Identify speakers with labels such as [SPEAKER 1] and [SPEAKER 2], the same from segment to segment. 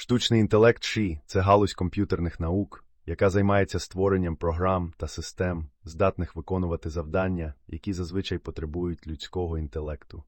[SPEAKER 1] Штучний інтелект ШІ – це галузь комп'ютерних наук, яка займається створенням програм та систем, здатних виконувати завдання, які зазвичай потребують людського інтелекту.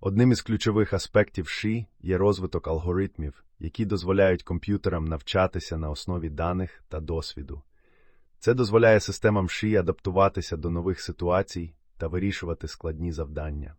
[SPEAKER 1] Одним із ключових аспектів ШІ є розвиток алгоритмів, які дозволяють комп'ютерам навчатися на основі даних та досвіду. Це дозволяє системам ШІ адаптуватися до нових ситуацій та вирішувати складні завдання.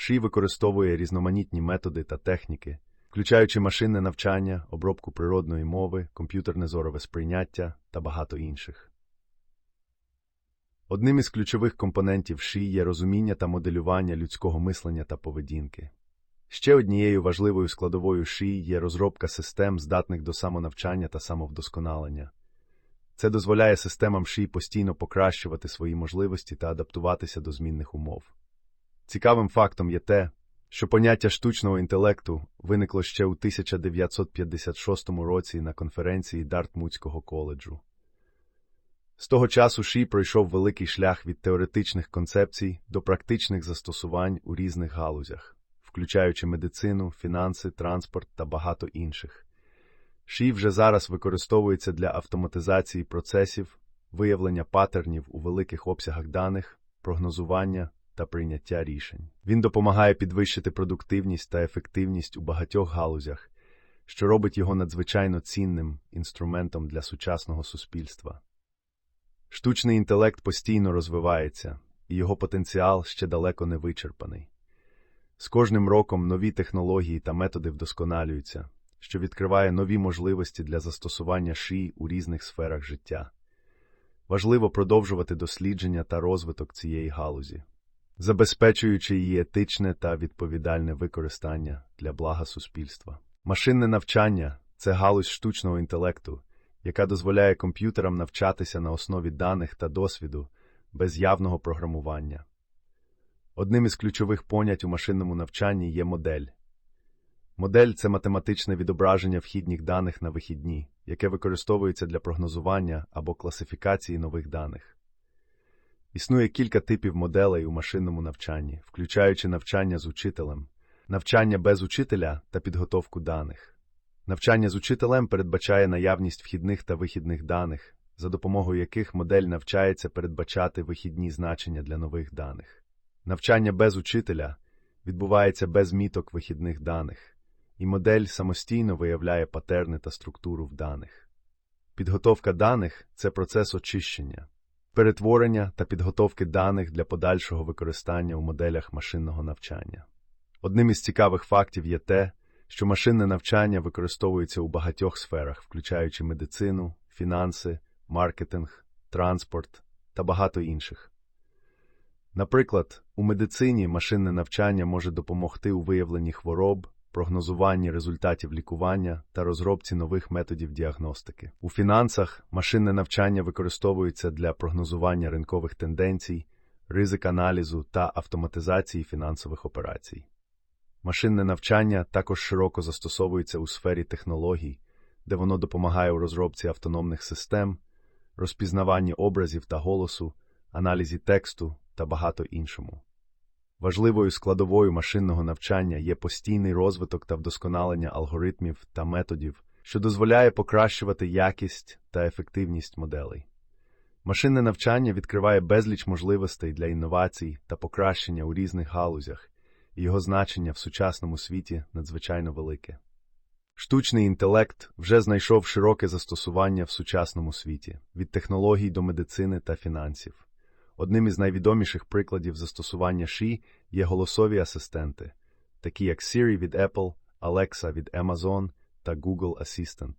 [SPEAKER 1] ШІ використовує різноманітні методи та техніки, включаючи машинне навчання, обробку природної мови, комп'ютерне зорове сприйняття та багато інших. Одним із ключових компонентів ШІ є розуміння та моделювання людського мислення та поведінки. Ще однією важливою складовою ШІ є розробка систем, здатних до самонавчання та самовдосконалення. Це дозволяє системам ШІ постійно покращувати свої можливості та адаптуватися до змінних умов. Цікавим фактом є те, що поняття штучного інтелекту виникло ще у 1956 році на конференції Дартмутського коледжу. З того часу Ші пройшов великий шлях від теоретичних концепцій до практичних застосувань у різних галузях, включаючи медицину, фінанси, транспорт та багато інших. Ші вже зараз використовується для автоматизації процесів, виявлення паттернів у великих обсягах даних, прогнозування та прийняття рішень. Він допомагає підвищити продуктивність та ефективність у багатьох галузях, що робить його надзвичайно цінним інструментом для сучасного суспільства. Штучний інтелект постійно розвивається, і його потенціал ще далеко не вичерпаний. З кожним роком нові технології та методи вдосконалюються, що відкриває нові можливості для застосування ший у різних сферах життя. Важливо продовжувати дослідження та розвиток цієї галузі, забезпечуючи її етичне та відповідальне використання для блага суспільства. Машинне навчання це галузь штучного інтелекту, яка дозволяє комп'ютерам навчатися на основі даних та досвіду без явного програмування. Одним із ключових понять у машинному навчанні є модель. Модель це математичне відображення вхідних даних на вихідні, яке використовується для прогнозування або класифікації нових даних. Існує кілька типів моделей у машинному навчанні, включаючи навчання з учителем, навчання без учителя та підготовку даних. Навчання з учителем передбачає наявність вхідних та вихідних даних, за допомогою яких модель навчається передбачати вихідні значення для нових даних. Навчання без учителя відбувається без міток вихідних даних, і модель самостійно виявляє патерни та структуру в даних. Підготовка даних це процес очищення, перетворення та підготовки даних для подальшого використання у моделях машинного навчання. Одним із цікавих фактів є те, що машинне навчання використовується у багатьох сферах, включаючи медицину, фінанси, маркетинг, транспорт та багато інших. Наприклад, у медицині машинне навчання може допомогти у виявленні хвороб, прогнозуванні результатів лікування та розробці нових методів діагностики. У фінансах машинне навчання використовується для прогнозування ринкових тенденцій, ризик аналізу та автоматизації фінансових операцій. Машинне навчання також широко застосовується у сфері технологій, де воно допомагає у розробці автономних систем, розпізнаванні образів та голосу, аналізі тексту та багато іншому. Важливою складовою машинного навчання є постійний розвиток та вдосконалення алгоритмів та методів, що дозволяє покращувати якість та ефективність моделей. Машинне навчання відкриває безліч можливостей для інновацій та покращення у різних галузях, і його значення в сучасному світі надзвичайно велике. Штучний інтелект вже знайшов широке застосування в сучасному світі від технологій до медицини та фінансів. Одним із найвідоміших прикладів застосування ШІ є голосові асистенти, такі як Siri від Apple, Alexa від Amazon та Google Assistant.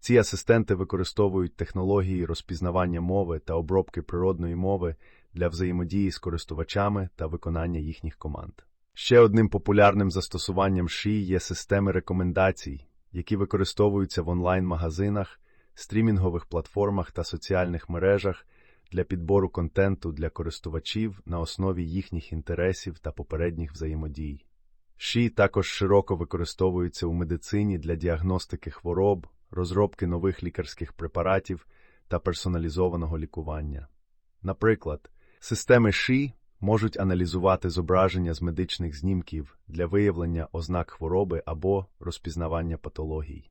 [SPEAKER 1] Ці асистенти використовують технології розпізнавання мови та обробки природної мови для взаємодії з користувачами та виконання їхніх команд. Ще одним популярним застосуванням ШІ є системи рекомендацій, які використовуються в онлайн-магазинах, стрімінгових платформах та соціальних мережах для підбору контенту для користувачів на основі їхніх інтересів та попередніх взаємодій. ШІ також широко використовується у медицині для діагностики хвороб, розробки нових лікарських препаратів та персоналізованого лікування. Наприклад, системи ШІ можуть аналізувати зображення з медичних знімків для виявлення ознак хвороби або розпізнавання патологій.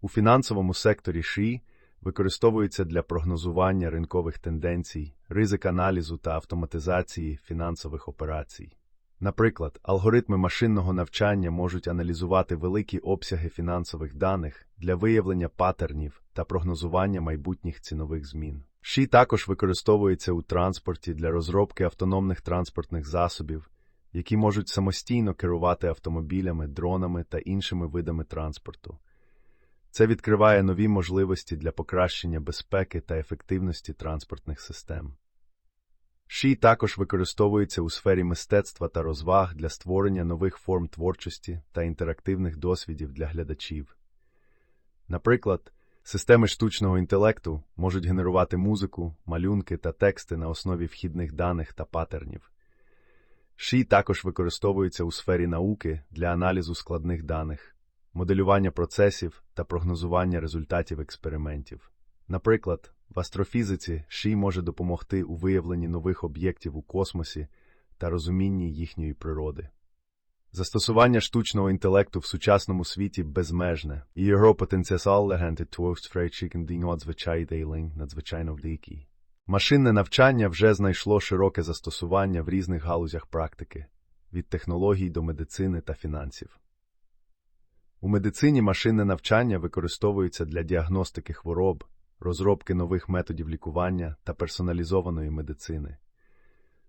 [SPEAKER 1] У фінансовому секторі ШІ використовується для прогнозування ринкових тенденцій, ризик аналізу та автоматизації фінансових операцій. Наприклад, алгоритми машинного навчання можуть аналізувати великі обсяги фінансових даних для виявлення патернів та прогнозування майбутніх цінових змін. ШІ також використовується у транспорті для розробки автономних транспортних засобів, які можуть самостійно керувати автомобілями, дронами та іншими видами транспорту. Це відкриває нові можливості для покращення безпеки та ефективності транспортних систем. ШІ також використовується у сфері мистецтва та розваг для створення нових форм творчості та інтерактивних досвідів для глядачів. Наприклад, системи штучного інтелекту можуть генерувати музику, малюнки та тексти на основі вхідних даних та патернів. ШІ також використовується у сфері науки для аналізу складних даних, моделювання процесів та прогнозування результатів експериментів. Наприклад, в астрофізиці ШІ може допомогти у виявленні нових об'єктів у космосі та розумінні їхньої природи. Застосування штучного інтелекту в сучасному світі безмежне, і його потенціал легенди надзвичайний надзвичайно великий. Машинне навчання вже знайшло широке застосування в різних галузях практики, від технологій до медицини та фінансів. У медицині машинне навчання використовується для діагностики хвороб, розробки нових методів лікування та персоналізованої медицини.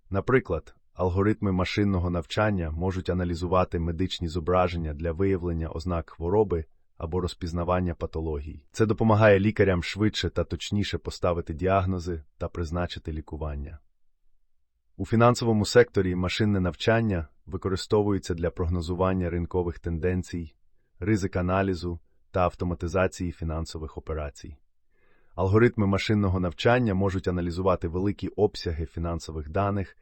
[SPEAKER 1] Наприклад, алгоритми машинного навчання можуть аналізувати медичні зображення для виявлення ознак хвороби або розпізнавання патологій. Це допомагає лікарям швидше та точніше поставити діагнози та призначити лікування. У фінансовому секторі машинне навчання використовується для прогнозування ринкових тенденцій, ризик аналізу та автоматизації фінансових операцій. Алгоритми машинного навчання можуть аналізувати великі обсяги фінансових даних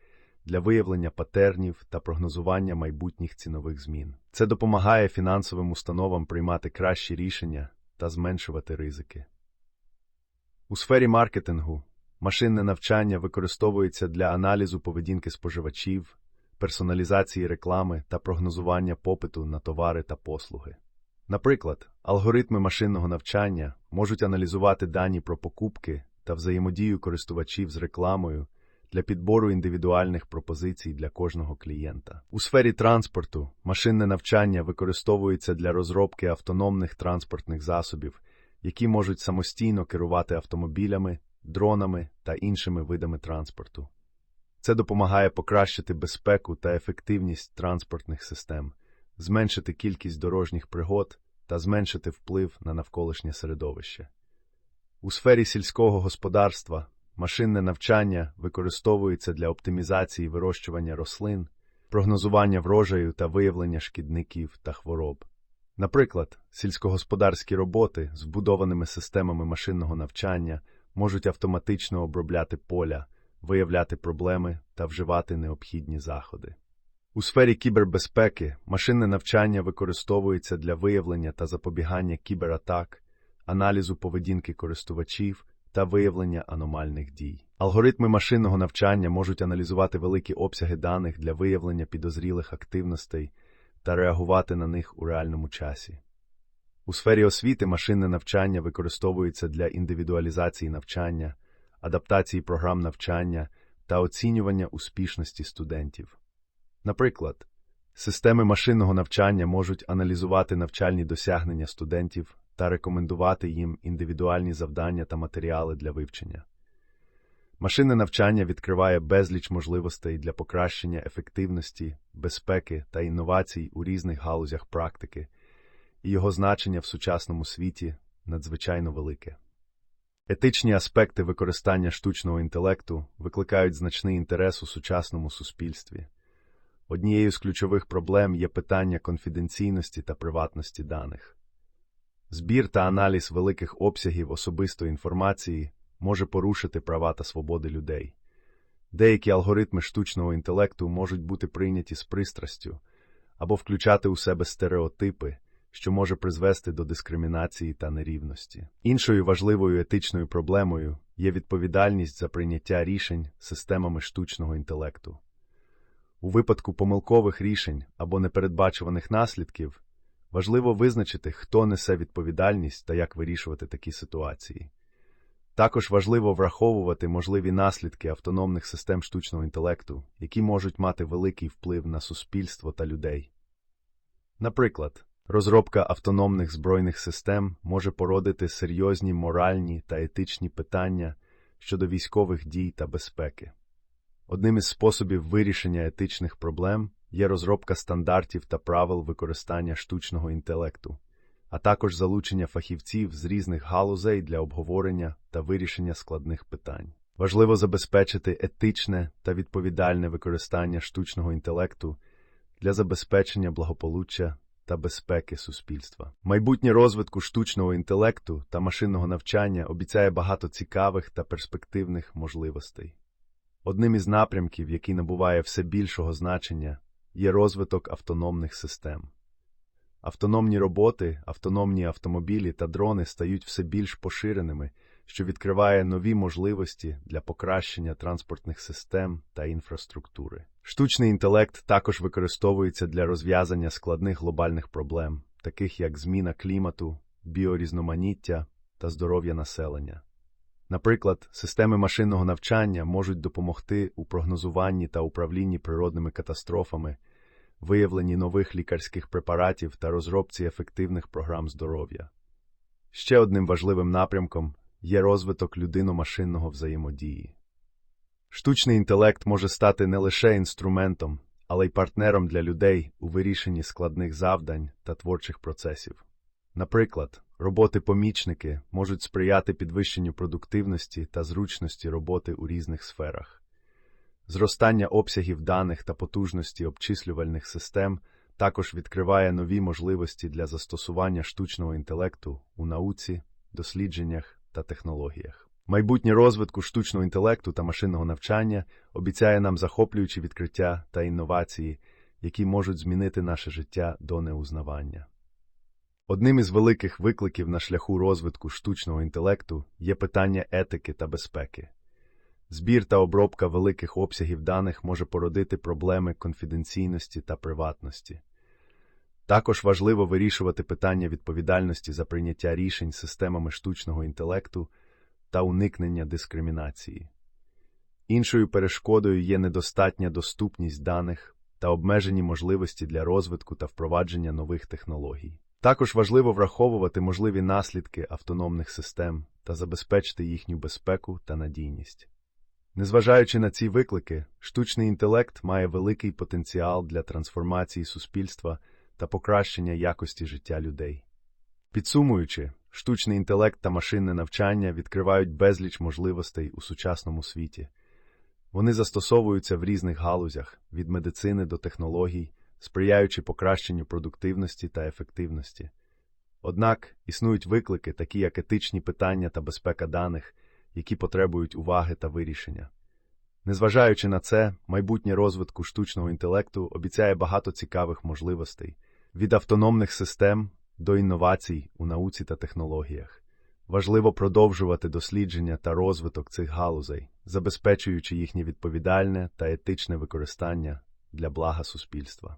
[SPEAKER 1] для виявлення патернів та прогнозування майбутніх цінових змін. Це допомагає фінансовим установам приймати кращі рішення та зменшувати ризики. У сфері маркетингу машинне навчання використовується для аналізу поведінки споживачів, персоналізації реклами та прогнозування попиту на товари та послуги. Наприклад, алгоритми машинного навчання можуть аналізувати дані про покупки та взаємодію користувачів з рекламою для підбору індивідуальних пропозицій для кожного клієнта. У сфері транспорту машинне навчання використовується для розробки автономних транспортних засобів, які можуть самостійно керувати автомобілями, дронами та іншими видами транспорту. Це допомагає покращити безпеку та ефективність транспортних систем, зменшити кількість дорожніх пригод та зменшити вплив на навколишнє середовище. У сфері сільського господарства машинне навчання використовується для оптимізації вирощування рослин, прогнозування врожаю та виявлення шкідників та хвороб. Наприклад, сільськогосподарські роботи з вбудованими системами машинного навчання можуть автоматично обробляти поля, виявляти проблеми та вживати необхідні заходи. У сфері кібербезпеки машинне навчання використовується для виявлення та запобігання кібератак, аналізу поведінки користувачів та виявлення аномальних дій. Алгоритми машинного навчання можуть аналізувати великі обсяги даних для виявлення підозрілих активностей та реагувати на них у реальному часі. У сфері освіти машинне навчання використовується для індивідуалізації навчання, адаптації програм навчання та оцінювання успішності студентів. Наприклад, системи машинного навчання можуть аналізувати навчальні досягнення студентів та рекомендувати їм індивідуальні завдання та матеріали для вивчення. Машинне навчання відкриває безліч можливостей для покращення ефективності, безпеки та інновацій у різних галузях практики, і його значення в сучасному світі надзвичайно велике. Етичні аспекти використання штучного інтелекту викликають значний інтерес у сучасному суспільстві. Однією з ключових проблем є питання конфіденційності та приватності даних. Збір та аналіз великих обсягів особистої інформації може порушити права та свободи людей. Деякі алгоритми штучного інтелекту можуть бути прийняті з пристрастю або включати у себе стереотипи, що може призвести до дискримінації та нерівності. Іншою важливою етичною проблемою є відповідальність за прийняття рішень системами штучного інтелекту. У випадку помилкових рішень або непередбачуваних наслідків важливо визначити, хто несе відповідальність та як вирішувати такі ситуації. Також важливо враховувати можливі наслідки автономних систем штучного інтелекту, які можуть мати великий вплив на суспільство та людей. Наприклад, розробка автономних збройних систем може породити серйозні моральні та етичні питання щодо військових дій та безпеки. Одним із способів вирішення етичних проблем є розробка стандартів та правил використання штучного інтелекту, а також залучення фахівців з різних галузей для обговорення та вирішення складних питань. Важливо забезпечити етичне та відповідальне використання штучного інтелекту для забезпечення благополуччя та безпеки суспільства. Майбутнє розвитку штучного інтелекту та машинного навчання обіцяє багато цікавих та перспективних можливостей. Одним із напрямків, який набуває все більшого значення, є розвиток автономних систем. Автономні роботи, автономні автомобілі та дрони стають все більш поширеними, що відкриває нові можливості для покращення транспортних систем та інфраструктури. Штучний інтелект також використовується для розв'язання складних глобальних проблем, таких як зміна клімату, біорізноманіття та здоров'я населення. Наприклад, системи машинного навчання можуть допомогти у прогнозуванні та управлінні природними катастрофами, виявленні нових лікарських препаратів та розробці ефективних програм здоров'я. Ще одним важливим напрямком є розвиток людино-машинного взаємодії. Штучний інтелект може стати не лише інструментом, але й партнером для людей у вирішенні складних завдань та творчих процесів. Наприклад, роботи-помічники можуть сприяти підвищенню продуктивності та зручності роботи у різних сферах. Зростання обсягів даних та потужності обчислювальних систем також відкриває нові можливості для застосування штучного інтелекту у науці, дослідженнях та технологіях. Майбутнє розвитку штучного інтелекту та машинного навчання обіцяє нам захоплюючі відкриття та інновації, які можуть змінити наше життя до неузнавання. Одним із великих викликів на шляху розвитку штучного інтелекту є питання етики та безпеки. Збір та обробка великих обсягів даних може породити проблеми конфіденційності та приватності. Також важливо вирішувати питання відповідальності за прийняття рішень системами штучного інтелекту та уникнення дискримінації. Іншою перешкодою є недостатня доступність даних та обмежені можливості для розвитку та впровадження нових технологій. Також важливо враховувати можливі наслідки автономних систем та забезпечити їхню безпеку та надійність. Незважаючи на ці виклики, штучний інтелект має великий потенціал для трансформації суспільства та покращення якості життя людей. Підсумуючи, штучний інтелект та машинне навчання відкривають безліч можливостей у сучасному світі. Вони застосовуються в різних галузях від медицини до технологій, сприяючи покращенню продуктивності та ефективності. Однак існують виклики, такі як етичні питання та безпека даних, які потребують уваги та вирішення. Незважаючи на це, майбутнє розвитку штучного інтелекту обіцяє багато цікавих можливостей від автономних систем до інновацій у науці та технологіях. Важливо продовжувати дослідження та розвиток цих галузей, забезпечуючи їхнє відповідальне та етичне використання для блага суспільства.